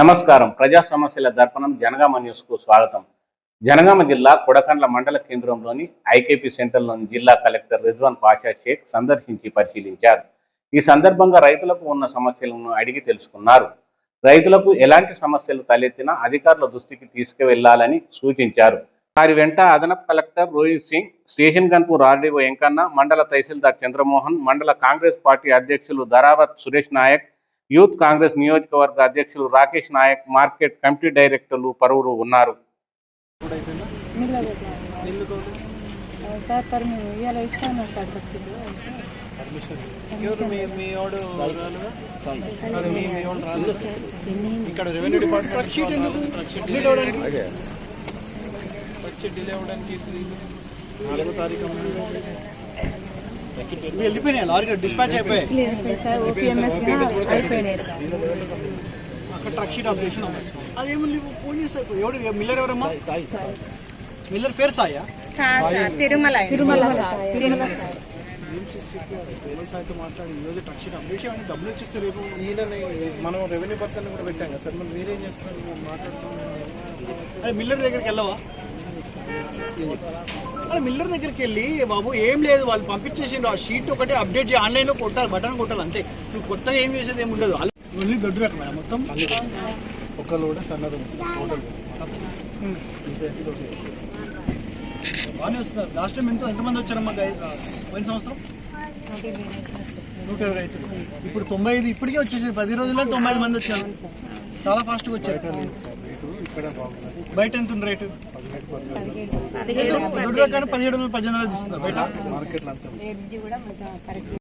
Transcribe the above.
నమస్కారం. ప్రజా సమస్యల దర్పణం జనగామ న్యూస్కు స్వాగతం. జనగామ జిల్లా కొడకండ్ల మండల కేంద్రంలోని ఐకేపీ సెంటర్లోని జిల్లా కలెక్టర్ రిజ్వాన్ పాషా షేక్ సందర్శించి పరిశీలించారు. ఈ సందర్భంగా రైతులకు ఉన్న సమస్యలను అడిగి తెలుసుకున్నారు. రైతులకు ఎలాంటి సమస్యలు తలెత్తినా అధికారుల దృష్టికి తీసుకువెళ్ళాలని సూచించారు. వారి వెంట అదనపు collector Rohit Singh station Ghanpur RDO Venkanna మండల తహసీల్దార్ చంద్రమోహన్ మండల కాంగ్రెస్ పార్టీ అధ్యక్షులు ధరావత్ సురేష్ నాయక్ యూత్ కాంగ్రెస్ నియోజకవర్గ అధ్యక్షులు రాకేష్ నాయక్ మార్కెట్ కమిటీ డైరెక్టర్లు పలువురు ఉన్నారు. ఇక్కడ రెవెన్యూ డిపార్ట్మెంట్ డిలే నాలుగో తారీఖు వెళ్ళిపోయినాయి లారీ డిస్పాచ్ అయిపోయాయి. లేదు సార్ ఓపీఎంఎస్ అయిపోయినాయి సార్. అక్కడ ట్రక్ షీట్ ఆపరేషన్ అవ్వాలి అదేముంది ఫోన్ చేసి అయిపోయి. ఎవడు మిల్లర్ ఎవరమ్మా? మిల్లర్ పేరు సాయా? తిరుమల తిరుమల సాయితో మాట్లాడి ఈ రోజు ట్రక్ షీట్ అప్డేట్ చేయండి డబ్బులు వచ్చేస్తే రేపు ఈయనని మనం రెవెన్యూ పర్సన్ కూడా పెట్టాం కదా సార్. మరి మీరేం చేస్తున్నారు? మాట్లాడుతున్నాం. మిల్లర్ దగ్గరికి వెళ్ళవా? అరే మిల్లర్ దగ్గరికి వెళ్ళి బాబు ఏం లేదు వాళ్ళు పంపించేసిండు ఆ షీట్ ఒకటి అప్డేట్ చేసి ఆన్లైన్లో కొట్టాలి బటన్ కొట్టాలి అంతే. నువ్వు కొత్తగా ఏం చేసేది ఏమి ఉండదు. ఓన్లీ దొడ్డు రకమే మొత్తం? ఒక లోడ సన్నది బాగానే వస్తున్నారు. లాస్ట్ టైం ఎంతో ఎంతమంది వచ్చారమ్మా పోయిన సంవత్సరం? నూట ఇరవై రైతులు. ఇప్పుడు తొంభై ఐదు ఇప్పటికే వచ్చేసారు. పది రోజుల్లో తొంభై ఐదు మంది వచ్చారు. చాలా ఫాస్ట్గా వచ్చారు. బయట ఎంత ఉంది రేటు? దొడ్డు రకాన్ని పదిహేడు వందలు పద్దెనిమిది వందలు ఇస్తున్నారు బయట.